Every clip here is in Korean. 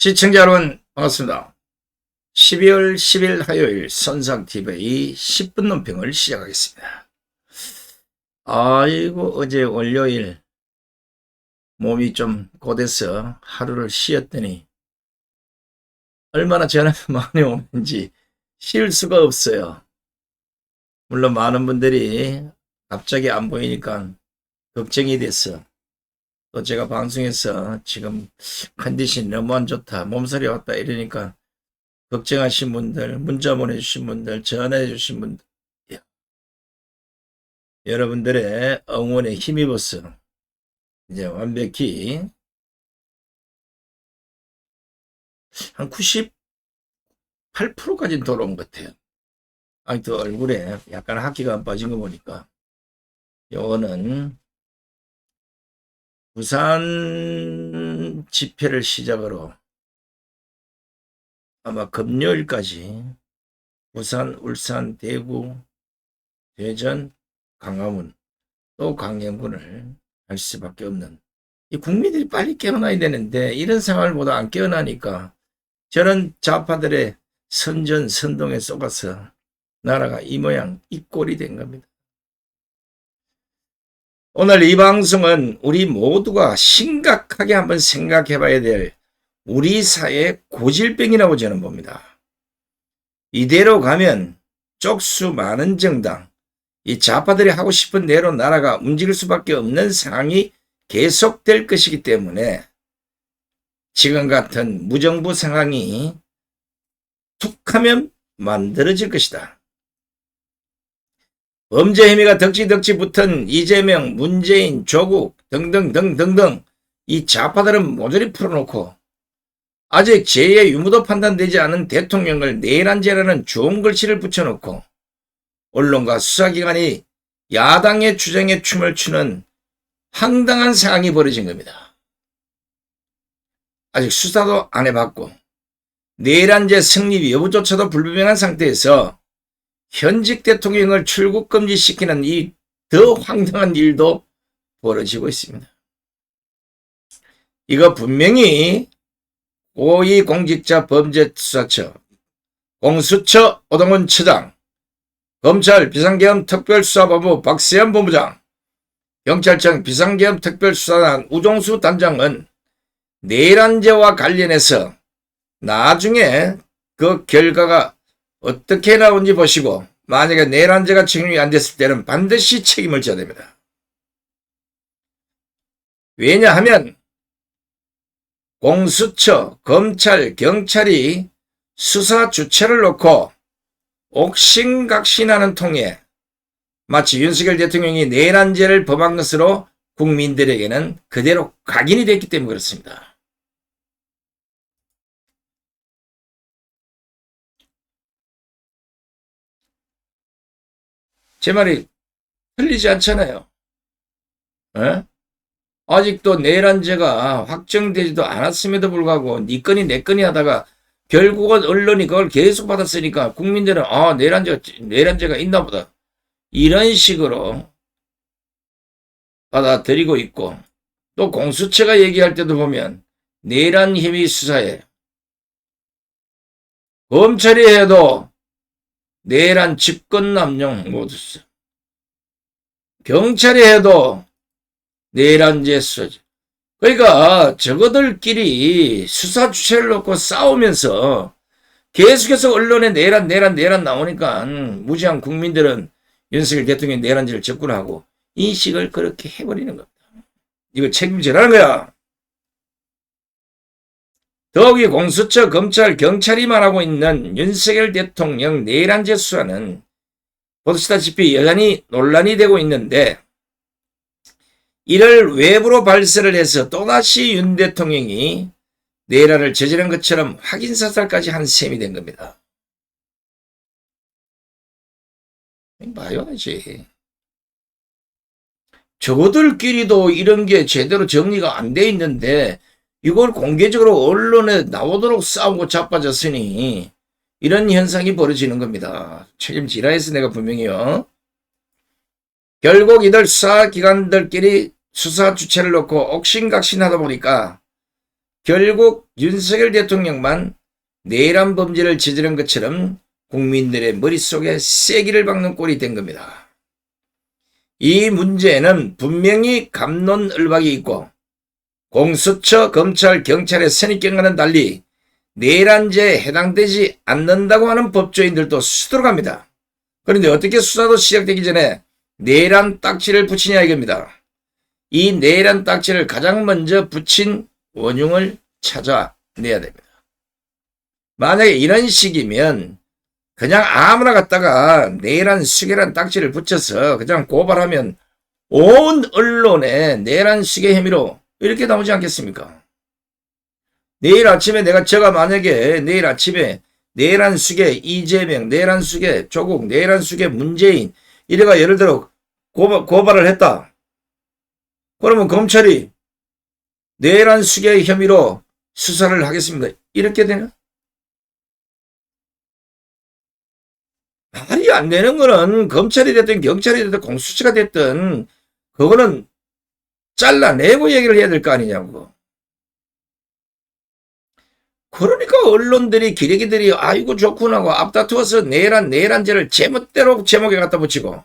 시청자 여러분 반갑습니다. 12월 10일 화요일 선상TV 10분 논평을 시작하겠습니다. 아이고 어제 월요일 몸이 좀 곧해서 하루를 쉬었더니 얼마나 전화가 많이 오는지 쉴 수가 없어요. 물론 많은 분들이 갑자기 안 보이니까 걱정이 됐어. 또 제가 방송에서 지금 컨디션이 너무 안 좋다, 몸살이 왔다 이러니까 걱정하신 분들, 문자 보내주신 분들, 전화해 주신 분들, 예. 여러분들의 응원에 힘입어서 이제 완벽히 한 98%까지는 돌아온 것 같아요. 아니, 또 얼굴에 약간 학기가 안 빠진 거 보니까 요거는 부산 집회를 시작으로 아마 금요일까지 부산, 울산, 대구, 대전, 강화문, 또 강릉군을 할 수밖에 없는 이 국민들이 빨리 깨어나야 되는데 이런 상황을 보다 안 깨어나니까 저는 좌파들의 선전 선동에 속아서 나라가 이 모양 이 꼴이 된 겁니다. 오늘 이 방송은 우리 모두가 심각하게 한번 생각해 봐야 될 우리 사회의 고질병이라고 저는 봅니다. 이대로 가면 쪽수 많은 정당, 이 좌파들이 하고 싶은 대로 나라가 움직일 수밖에 없는 상황이 계속될 것이기 때문에 지금 같은 무정부 상황이 툭 하면 만들어질 것이다. 범죄 혐의가 덕지덕지 붙은 이재명, 문재인, 조국 등등등등등 이 좌파들은 모조리 풀어놓고 아직 제2의 유무도 판단되지 않은 대통령을 내란죄라는 좋은 글씨를 붙여놓고 언론과 수사기관이 야당의 주장에 춤을 추는 황당한 상황이 벌어진 겁니다. 아직 수사도 안 해봤고 내란죄 성립 여부조차도 불분명한 상태에서 현직 대통령을 출국 금지시키는 이 더 황당한 일도 벌어지고 있습니다. 이거 분명히 고위공직자 범죄수사처, 공수처 오동훈 처장, 검찰 비상계엄 특별수사본부 박세현 본부장, 경찰청 비상계엄 특별수사단 우종수 단장은 내란죄와 관련해서 나중에 그 결과가 어떻게 나온지 보시고 만약에 내란죄가 책임이 안 됐을 때는 반드시 책임을 져야 됩니다. 왜냐하면 공수처, 검찰, 경찰이 수사 주체를 놓고 옥신각신하는 통에 마치 윤석열 대통령이 내란죄를 범한 것으로 국민들에게는 그대로 각인이 됐기 때문에 그렇습니다. 제 말이 틀리지 않잖아요. 에? 아직도 내란죄가 확정되지도 않았음에도 불구하고 니 건이 내 건이 하다가 결국은 언론이 그걸 계속 받았으니까 국민들은 아 내란죄가 내란죄가 있나 보다 이런 식으로 받아들이고 있고 또 공수처가 얘기할 때도 보면 내란 혐의 수사에 검찰이 해도 내란 집권 남용 모두 써. 경찰이 해도 내란죄 수사지. 그러니까 저거들끼리 수사 주체를 놓고 싸우면서 계속해서 언론에 내란 내란 내란 나오니까 무지한 국민들은 윤석열 대통령이 내란죄를 접근하고 인식을 그렇게 해버리는 겁니다. 이거 책임지라는 거야. 더욱이 공수처, 검찰, 경찰이 말하고 있는 윤석열 대통령 내란죄 수사는 보시다시피 여전히 논란이 되고 있는데 이를 외부로 발설을 해서 또다시 윤 대통령이 내란을 저지른 것처럼 확인사살까지 한 셈이 된 겁니다. 봐야지. 저들끼리도 이런 게 제대로 정리가 안 돼 있는데 이걸 공개적으로 언론에 나오도록 싸우고 자빠졌으니 이런 현상이 벌어지는 겁니다. 책임지라 해서 내가 분명히요. 결국 이들 수사기관들끼리 수사 주체를 놓고 옥신각신하다 보니까 결국 윤석열 대통령만 내란 범죄를 저지른 것처럼 국민들의 머릿속에 쐐기를 박는 꼴이 된 겁니다. 이 문제는 분명히 감론을박이 있고 공수처, 검찰, 경찰의 선입견과는 달리 내란죄에 해당되지 않는다고 하는 법조인들도 수두룩합니다. 그런데 어떻게 수사도 시작되기 전에 내란 딱지를 붙이냐 이겁니다. 이 내란 딱지를 가장 먼저 붙인 원흉을 찾아내야 됩니다. 만약에 이런 식이면 그냥 아무나 갖다가 내란 수계란 딱지를 붙여서 그냥 고발하면 온 언론에 내란 수계 혐의로 이렇게 나오지 않겠습니까? 내일 아침에 내가 제가 만약에 내일 아침에 내란 수계 이재명, 내란 수계 조국, 내란 수계 문재인 이래가 예를 들어 고발, 고발을 했다. 그러면 검찰이 내란 수계 혐의로 수사를 하겠습니다. 이렇게 되나? 말이 안 되는 거는 검찰이 됐든 경찰이 됐든 공수처가 됐든 그거는 잘라내고 얘기를 해야 될 거 아니냐고. 그러니까 언론들이 기레기들이 아이고 좋구나 하고 앞다투어서 내란 내란죄를 제멋대로 제목에 갖다 붙이고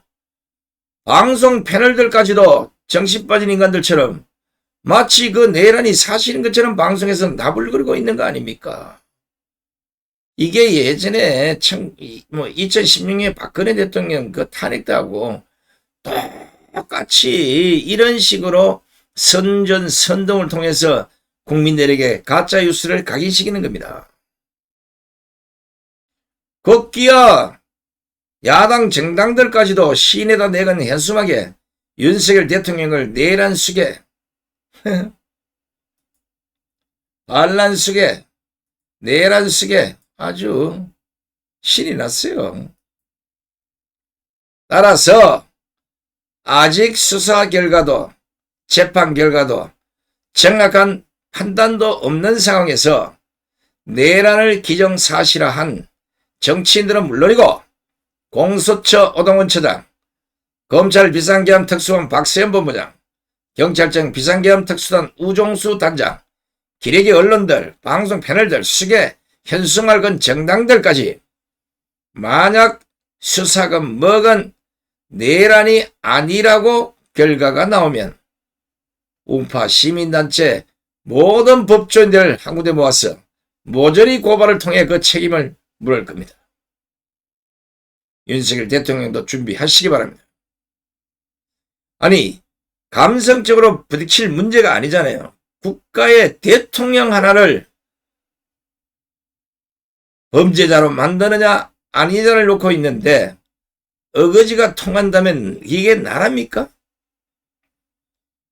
방송 패널들까지도 정신 빠진 인간들처럼 마치 그 내란이 사실인 것처럼 방송에서 나불거리고 있는 거 아닙니까? 이게 예전에 청, 뭐 2016년에 박근혜 대통령 그 탄핵도 하고 똑 같이 이런 식으로 선전 선동을 통해서 국민들에게 가짜 뉴스를 각인시키는 겁니다. 걷기야 야당 정당들까지도 시인에다 내건 현수막에 윤석열 대통령을 내란 수계 반란 수계 내란 수계 아주 신이 났어요. 따라서 아직 수사 결과도 재판 결과도 정확한 판단도 없는 상황에서 내란을 기정사실화한 정치인들은 물론이고 공수처 오동원 처장, 검찰 비상계엄 특수본 박세현 본부장, 경찰청 비상계엄 특수단 우종수 단장, 기레기 언론들, 방송 패널들, 수계, 현수막은 정당들까지 만약 수사금 먹은 내란이 아니라고 결과가 나오면 우파 시민단체 모든 법조인들 한 군데 모아서 모조리 고발을 통해 그 책임을 물을 겁니다. 윤석열 대통령도 준비하시기 바랍니다. 아니 감성적으로 부딪힐 문제가 아니잖아요. 국가의 대통령 하나를 범죄자로 만드느냐 아니냐를 놓고 있는데 어거지가 통한다면 이게 나랍니까?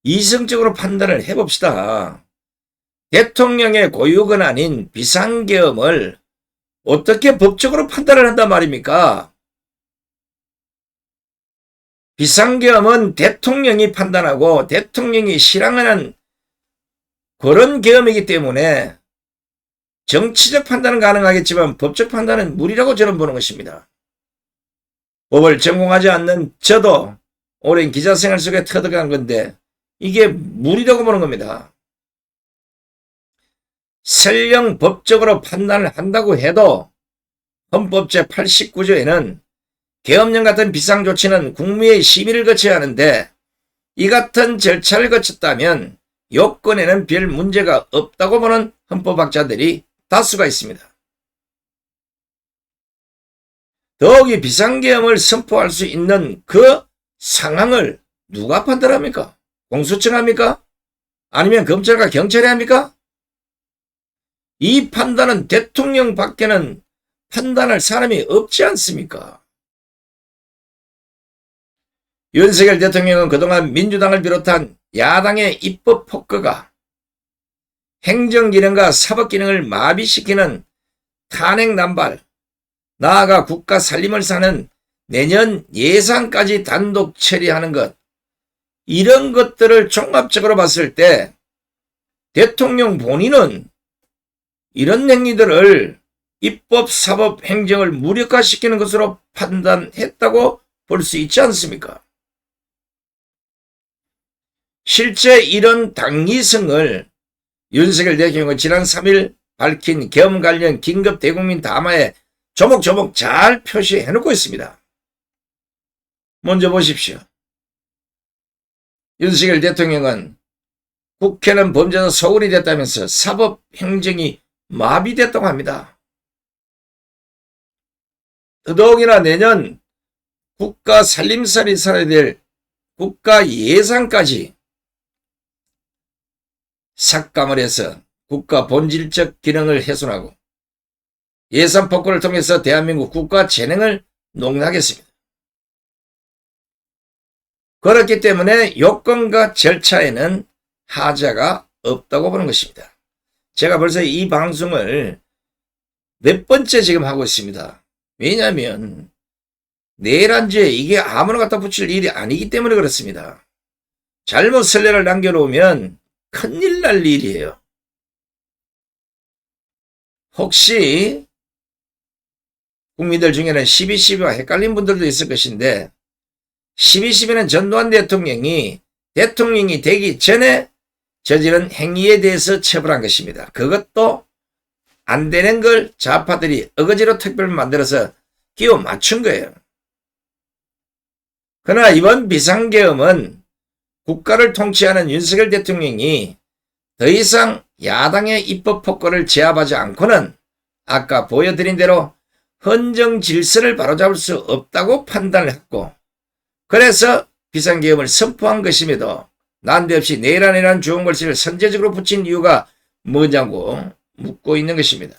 이성적으로 판단을 해봅시다. 대통령의 고유건 아닌 비상계엄을 어떻게 법적으로 판단을 한단 말입니까? 비상계엄은 대통령이 판단하고 대통령이 실행하는 그런 계엄이기 때문에 정치적 판단은 가능하겠지만 법적 판단은 무리라고 저는 보는 것입니다. 법을 전공하지 않는 저도 오랜 기자 생활 속에 터득한 건데 이게 무리라고 보는 겁니다. 설령 법적으로 판단을 한다고 해도 헌법 제89조에는 계엄령 같은 비상조치는 국무의 심의를 거쳐야 하는데 이 같은 절차를 거쳤다면 요건에는 별 문제가 없다고 보는 헌법학자들이 다수가 있습니다. 더욱이 비상계엄을 선포할 수 있는 그 상황을 누가 판단합니까? 공수처가 합니까? 아니면 검찰과 경찰이 합니까? 이 판단은 대통령 밖에는 판단할 사람이 없지 않습니까? 윤석열 대통령은 그동안 민주당을 비롯한 야당의 입법 폭거가 행정기능과 사법기능을 마비시키는 탄핵 남발, 나아가 국가 살림을 사는 내년 예산까지 단독 처리하는 것, 이런 것들을 종합적으로 봤을 때 대통령 본인은 이런 행위들을 입법, 사법, 행정을 무력화시키는 것으로 판단했다고 볼 수 있지 않습니까? 실제 이런 당위성을 윤석열 대통령은 지난 3일 밝힌 계엄 관련 긴급 대국민 담화에 조목조목 잘 표시해 놓고 있습니다. 먼저 보십시오. 윤석열 대통령은 국회는 범죄자 소굴이 됐다면서 사법 행정이 마비됐다고 합니다. 더더욱이나 내년 국가 살림살이 살아야 될 국가 예산까지 삭감을 해서 국가 본질적 기능을 훼손하고 예산 폭거를 통해서 대한민국 국가 재능을 농락했습니다. 그렇기 때문에 요건과 절차에는 하자가 없다고 보는 것입니다. 제가 벌써 이 방송을 몇 번째 지금 하고 있습니다. 왜냐하면 내란죄 이게 아무나 갖다 붙일 일이 아니기 때문에 그렇습니다. 잘못 선례를 남겨놓으면 큰일 날 일이에요. 혹시 국민들 중에는 12.12와 헷갈린 분들도 있을 것인데 12.12는 전두환 대통령이 대통령이 되기 전에 저지른 행위에 대해서 처벌한 것입니다. 그것도 안 되는 걸 좌파들이 어거지로 특별을 만들어서 끼워 맞춘 거예요. 그러나 이번 비상계엄은 국가를 통치하는 윤석열 대통령이 더 이상 야당의 입법 폭거를 제압하지 않고는 아까 보여드린 대로 헌정 질서를 바로잡을 수 없다고 판단을 했고 그래서 비상계엄을 선포한 것임에도 난데없이 내란이라는 좋은 글씨를 선제적으로 붙인 이유가 뭐냐고 묻고 있는 것입니다.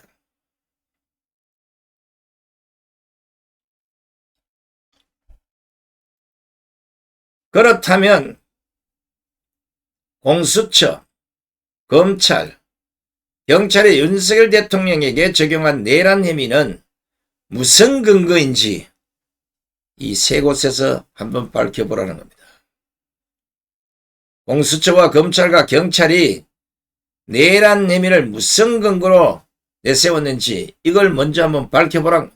그렇다면 공수처, 검찰, 경찰의 윤석열 대통령에게 적용한 내란 혐의는 무슨 근거인지 이 세 곳에서 한번 밝혀보라는 겁니다. 공수처와 검찰과 경찰이 내란 혐의를 무슨 근거로 내세웠는지 이걸 먼저 한번 밝혀보라.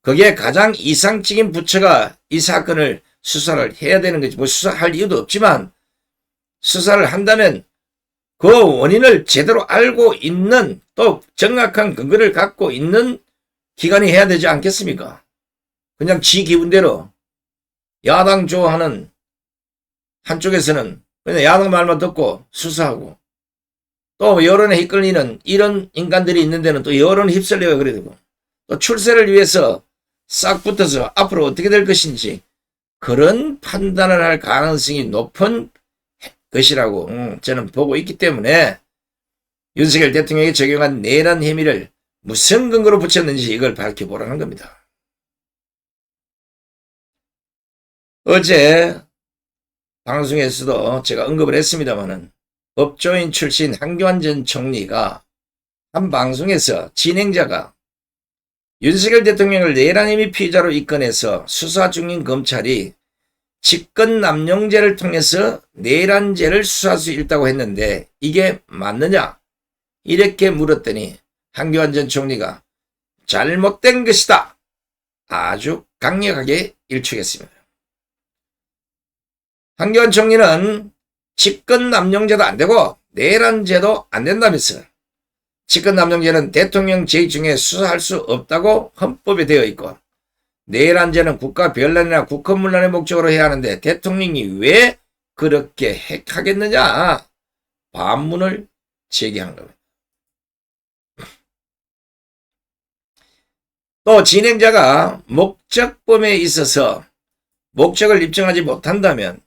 그게 가장 이상적인 부처가 이 사건을 수사를 해야 되는 거지. 뭐 수사할 이유도 없지만 수사를 한다면 그 원인을 제대로 알고 있는 또 정확한 근거를 갖고 있는 기관이 해야 되지 않겠습니까? 그냥 지 기분대로 야당 좋아하는 한쪽에서는 그냥 야당 말만 듣고 수사하고 또 여론에 이끌리는 이런 인간들이 있는 데는 또 여론에 휩쓸려가 그래 되고 또 출세를 위해서 싹 붙어서 앞으로 어떻게 될 것인지 그런 판단을 할 가능성이 높은 것이라고 음, 저는 보고 있기 때문에 윤석열 대통령이 적용한 내란 혐의를 무슨 근거로 붙였는지 이걸 밝혀보라는 겁니다. 어제 방송에서도 제가 언급을 했습니다마는 법조인 출신 한교안 전 총리가 한 방송에서 진행자가 윤석열 대통령을 내란 혐의 피의자로 입건해서 수사 중인 검찰이 직권 남용죄를 통해서 내란죄를 수사할 수 있다고 했는데 이게 맞느냐? 이렇게 물었더니 한교안 전 총리가 잘못된 것이다. 아주 강력하게 일축했습니다. 한교안 총리는 직권 남용죄도 안 되고 내란죄도 안 된다면서 직권 남용죄는 대통령 제의 중에 수사할 수 없다고 헌법에 되어 있고 내란죄는 국가 변란이나 국헌문란의 목적으로 해야 하는데 대통령이 왜 그렇게 핵하겠느냐 반문을 제기한 겁니다. 또 진행자가 목적범에 있어서 목적을 입증하지 못한다면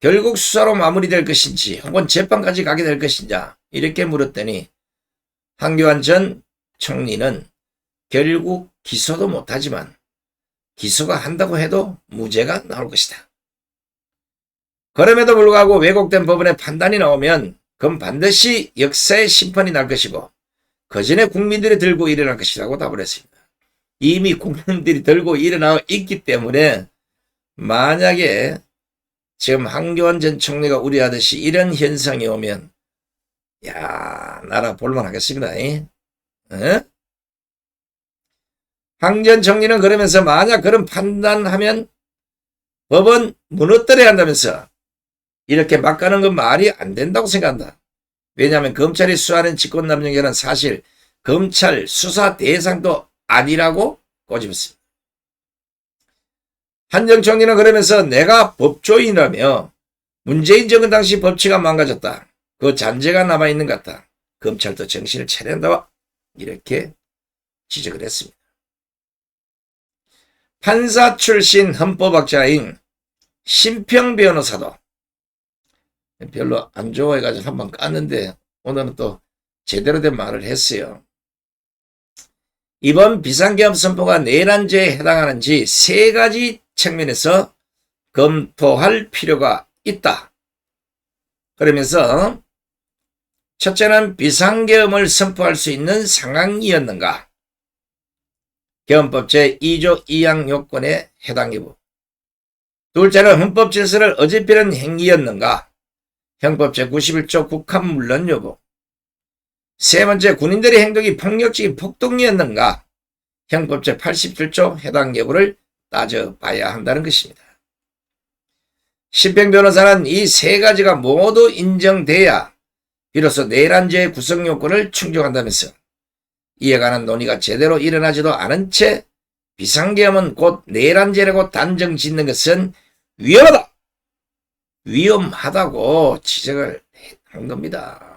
결국 수사로 마무리될 것인지 혹은 재판까지 가게 될 것이냐 이렇게 물었더니 황교안 전 총리는 결국 기소도 못하지만 기소가 한다고 해도 무죄가 나올 것이다. 그럼에도 불구하고 왜곡된 법원의 판단이 나오면 그건 반드시 역사의 심판이 날 것이고 그 전에 국민들이 들고 일어날 것이라고 답을 했습니다. 이미 국민들이 들고 일어나 있기 때문에 만약에 지금 한교안 전 총리가 우려하듯이 이런 현상이 오면 야 나라 볼만하겠습니다. 어? 황전 총리는 그러면서 만약 그런 판단하면 법은 무너뜨려야 한다면서 이렇게 막 가는 건 말이 안 된다고 생각한다. 왜냐하면 검찰이 수사하는 직권남용죄는 사실 검찰 수사 대상도 아니라고 꼬집었습니다. 한정 총리는 그러면서 내가 법조인이라며 문재인 정권 당시 법치가 망가졌다. 그 잔재가 남아있는 것 같다. 검찰도 정신을 차려야 한다. 이렇게 지적을 했습니다. 판사 출신 헌법학자인 심평 변호사도 별로 안 좋아해가지고 한번 깠는데 오늘은 또 제대로 된 말을 했어요. 이번 비상계엄 선포가 내란죄에 해당하는지 세 가지 측면에서 검토할 필요가 있다. 그러면서 첫째는 비상계엄을 선포할 수 있는 상황이었는가? 계엄법 제2조 2항 요건에 해당 여부. 둘째는 헌법 질서를 어집히는 행위였는가? 형법 제91조 국한 물론 여부. 세 번째, 군인들의 행동이 폭력적인 폭동이었는가? 형법 제 87조 해당 여부를 따져봐야 한다는 것입니다. 신평 변호사는 이 세 가지가 모두 인정돼야 비로소 내란죄의 구성 요건을 충족한다면서 이에 관한 논의가 제대로 일어나지도 않은 채 비상계엄은 곧 내란죄라고 단정 짓는 것은 위험하다! 위험하다고 지적을 한 겁니다.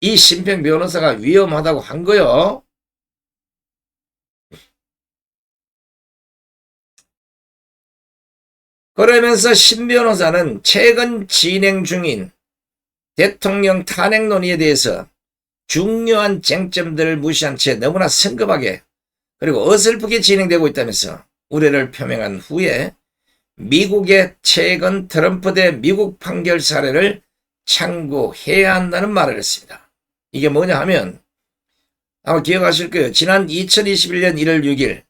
이 신평 변호사가 위험하다고 한 거요. 그러면서 신 변호사는 최근 진행 중인 대통령 탄핵 논의에 대해서 중요한 쟁점들을 무시한 채 너무나 성급하게 그리고 어설프게 진행되고 있다면서 우려를 표명한 후에 미국의 최근 트럼프 대 미국 판결 사례를 참고해야 한다는 말을 했습니다. 이게 뭐냐 하면 아마 기억하실 거예요. 지난 2021년 1월 6일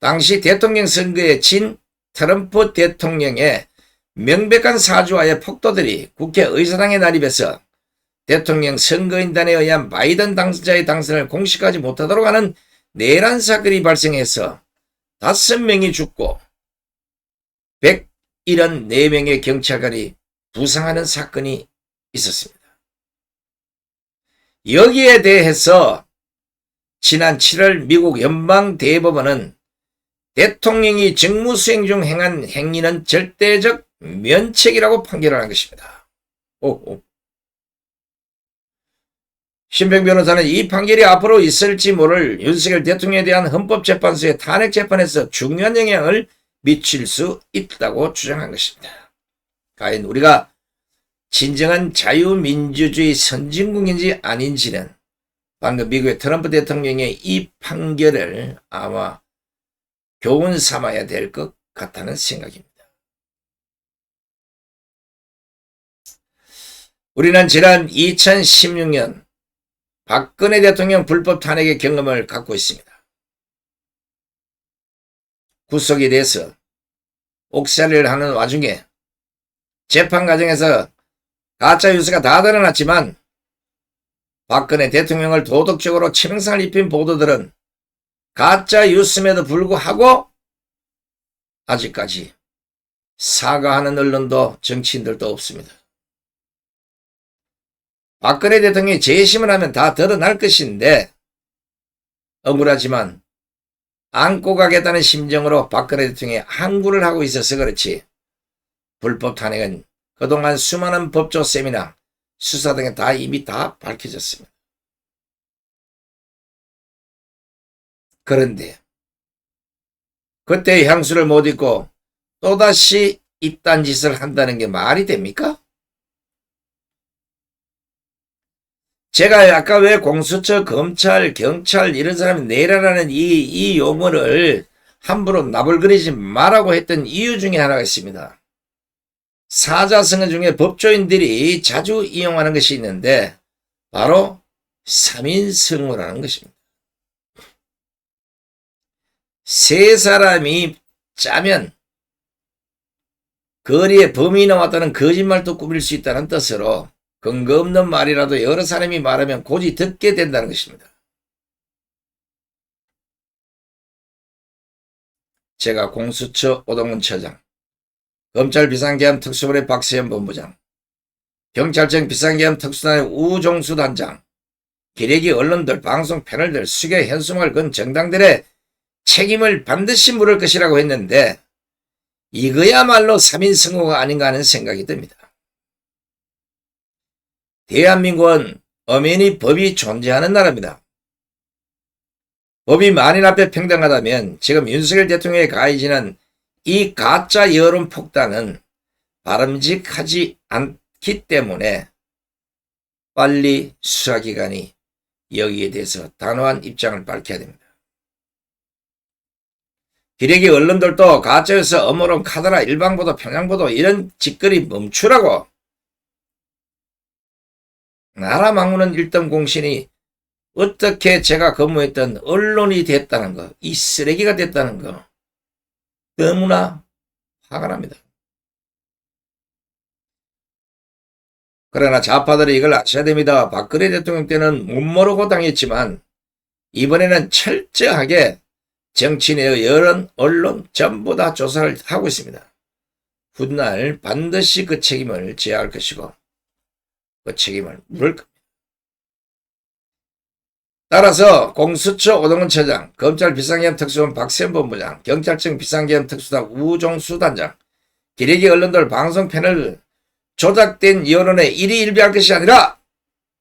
당시 대통령 선거에 진 트럼프 대통령의 명백한 사주와의 폭도들이 국회 의사당에 난입해서 대통령 선거인단에 의한 바이든 당선자의 당선을 공식하지 못하도록 하는 내란 사건이 발생해서 다섯 명이 죽고 174명의 경찰관이 부상하는 사건이 있었습니다. 여기에 대해서 지난 7월 미국 연방대법원은 대통령이 직무수행 중 행한 행위는 절대적 면책이라고 판결을 한 것입니다. 오오. 신병 변호사는 이 판결이 앞으로 있을지 모를 윤석열 대통령에 대한 헌법재판소의 탄핵재판에서 중요한 영향을 미칠 수 있다고 주장한 것입니다. 과연 우리가 진정한 자유민주주의 선진국인지 아닌지는 방금 미국의 트럼프 대통령의 이 판결을 아마 교훈 삼아야 될 것 같다는 생각입니다. 우리는 지난 2016년 박근혜 대통령 불법 탄핵의 경험을 갖고 있습니다. 구속이 돼서 옥살이를 하는 와중에 재판 과정에서 가짜 뉴스가 다 드러났지만 박근혜 대통령을 도덕적으로 치명상을 입힌 보도들은 가짜 뉴스임에도 불구하고 아직까지 사과하는 언론도 정치인들도 없습니다. 박근혜 대통령이 재심을 하면 다 드러날 것인데 억울하지만 안고 가겠다는 심정으로 박근혜 대통령이 항구를 하고 있어서 그렇지 불법 탄핵은 그동안 수많은 법조 세미나 수사 등에 다 이미 다 밝혀졌습니다. 그런데 그때 향수를 못 잊고 또다시 이딴 짓을 한다는 게 말이 됩니까? 제가 아까 왜 공수처, 검찰, 경찰 이런 사람이 내라라는 이, 이 용어를 함부로 나불거리지 말라고 했던 이유 중에 하나가 있습니다. 사자성어 중에 법조인들이 자주 이용하는 것이 있는데 바로 3인승어라는 것입니다. 세 사람이 짜면 거리에 범인이 나왔다는 거짓말도 꾸밀 수 있다는 뜻으로 근거 없는 말이라도 여러 사람이 말하면 고지 듣게 된다는 것입니다. 제가 공수처 오동훈 처장, 검찰 비상계엄 특수부의 박세현 본부장, 경찰청 비상계엄 특수단의 우종수 단장, 기레기 언론들, 방송 패널들, 수개 현수막을 건 정당들의 책임을 반드시 물을 것이라고 했는데 이거야말로 3인 승호가 아닌가 하는 생각이 듭니다. 대한민국은 엄연히 법이 존재하는 나라입니다. 법이 만인 앞에 평등하다면 지금 윤석열 대통령의 가해지는 이 가짜 여론 폭탄은 바람직하지 않기 때문에 빨리 수사기관이 여기에 대해서 단호한 입장을 밝혀야 됩니다. 기레기 언론들도 가짜에서 어머론 카더라 일방보도 평양보도 이런 짓거리 멈추라고 나라 망우는 일등 공신이 어떻게 제가 근무했던 언론이 됐다는 거, 이 쓰레기가 됐다는 거 너무나 화가 납니다. 그러나 좌파들이 이걸 아셔야 됩니다. 박근혜 대통령 때는 못 모르고 당했지만 이번에는 철저하게 정치인의 여론, 언론 전부 다 조사를 하고 있습니다. 훗날 반드시 그 책임을 져야 할 것이고 그 책임을 물을 겁니다. 따라서 공수처 오동훈 처장, 검찰 비상계엄 특수본 박세현 본부장, 경찰청 비상계엄 특수단 우종수 단장, 기레기 언론들 방송 패널 조작된 여론에 일희일비할 것이 아니라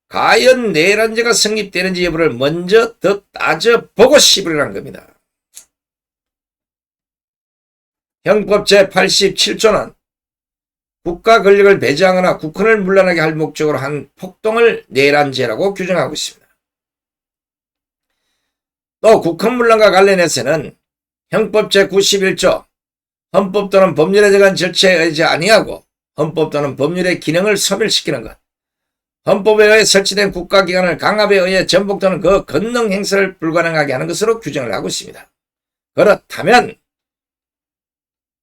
과연 내란죄가 성립되는지 여부를 먼저 더 따져보고 시부리라는 겁니다. 형법 제87조는 국가 권력을 배제하거나 국헌을 문란하게 할 목적으로 한 폭동을 내란죄라고 규정하고 있습니다. 또 국헌문란과 관련해서는 형법 제91조 헌법 또는 법률에 대한 절차에 의지 아니하고 헌법 또는 법률의 기능을 소멸시키는 것 헌법에 의해 설치된 국가기관을 강압에 의해 전복 또는 그 건능 행사를 불가능하게 하는 것으로 규정을 하고 있습니다. 그렇다면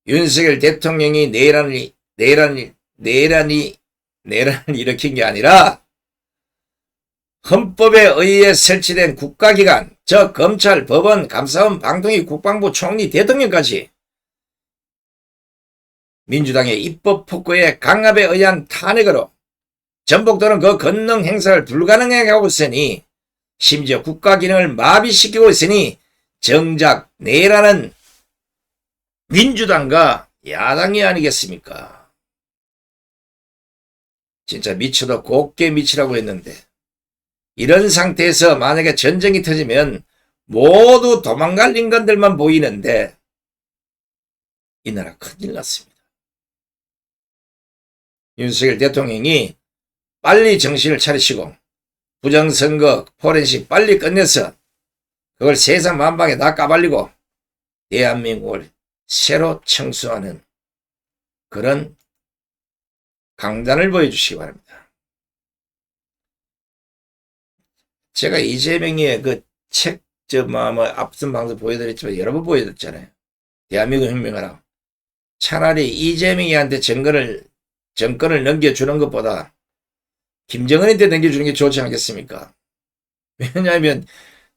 윤석열 대통령이 내란이 내란이 내란이 내란을 일으킨 게 아니라 헌법에 의해 설치된 국가기관, 즉 검찰, 법원, 감사원, 방통위, 국방부, 총리, 대통령까지 민주당의 입법 폭거에 강압에 의한 탄핵으로 전복도는 그 건능 행사를 불가능하게 하고 있으니 심지어 국가 기능을 마비시키고 있으니 정작 내라는 민주당과 야당이 아니겠습니까? 진짜 미쳐도 곱게 미치라고 했는데 이런 상태에서 만약에 전쟁이 터지면 모두 도망갈 인간들만 보이는데 이 나라 큰일 났습니다. 윤석열 대통령이 빨리 정신을 차리시고 부정선거 포렌식 빨리 끝내서 그걸 세상 만방에 다 까발리고 대한민국을 새로 청소하는 그런 강단을 보여주시기 바랍니다. 제가 이재명의 그 책, 저, 뭐, 뭐, 앞선 방송 보여드렸지만 여러 번 보여드렸잖아요. 대한민국 혁명을 하고. 차라리 이재명이한테 정권을, 정권을 넘겨주는 것보다 김정은한테 넘겨주는 게 좋지 않겠습니까? 왜냐하면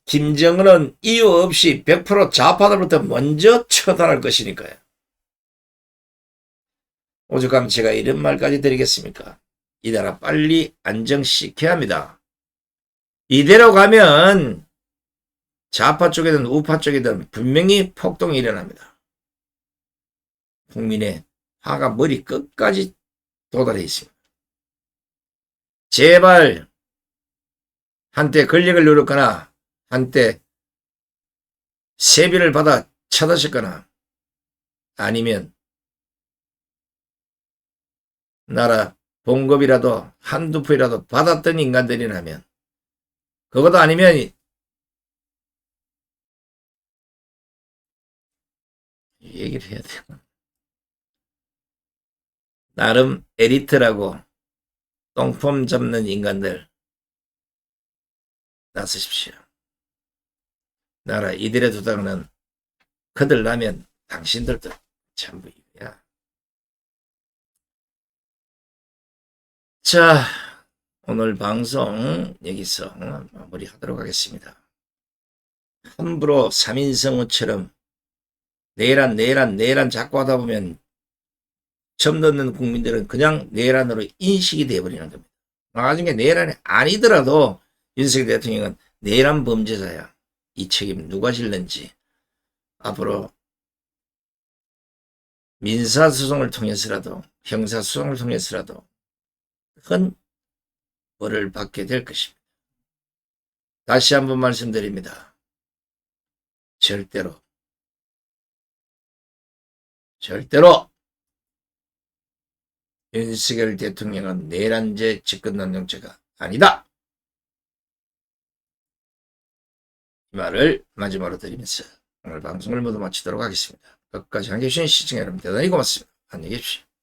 김정은은 이유 없이 100% 좌파들부터 먼저 처단할 것이니까요. 오죽하면 제가 이런 말까지 드리겠습니까? 이 나라 빨리 안정시켜야 합니다. 이대로 가면 좌파 쪽이든 우파 쪽이든 분명히 폭동이 일어납니다. 국민의 화가 머리 끝까지 도달해 있습니다. 제발 한때 권력을 누렸거나 한때 세비를 받아 쳐다셨거나 아니면 나라 봉급이라도 한두 푼이라도 받았던 인간들이라면 그것도 아니면 얘기를 해야 돼요. 나름 에리트라고 똥폼 잡는 인간들 나서십시오. 나라 이들의 두당은 그들 나면 당신들도 전부야. 자, 오늘 방송 여기서 마무리하도록 하겠습니다. 함부로 3인성우처럼 내란 내란 내란 자꾸 하다 보면 처음 듣는 국민들은 그냥 내란으로 인식이 되어버리는 겁니다. 나중에 내란이 아니더라도 윤석열 대통령은 내란 범죄자야. 이 책임 누가 질는지 앞으로 민사소송을 통해서라도 형사소송을 통해서라도 큰 벌을 받게 될 것입니다. 다시 한번 말씀드립니다. 절대로 절대로 윤석열 대통령은 내란죄 직권남용죄가 아니다. 이 말을 마지막으로 드리면서 오늘 방송을 모두 마치도록 하겠습니다. 끝까지 함께해 주신 시청자 여러분 대단히 고맙습니다. 안녕히 계십시오.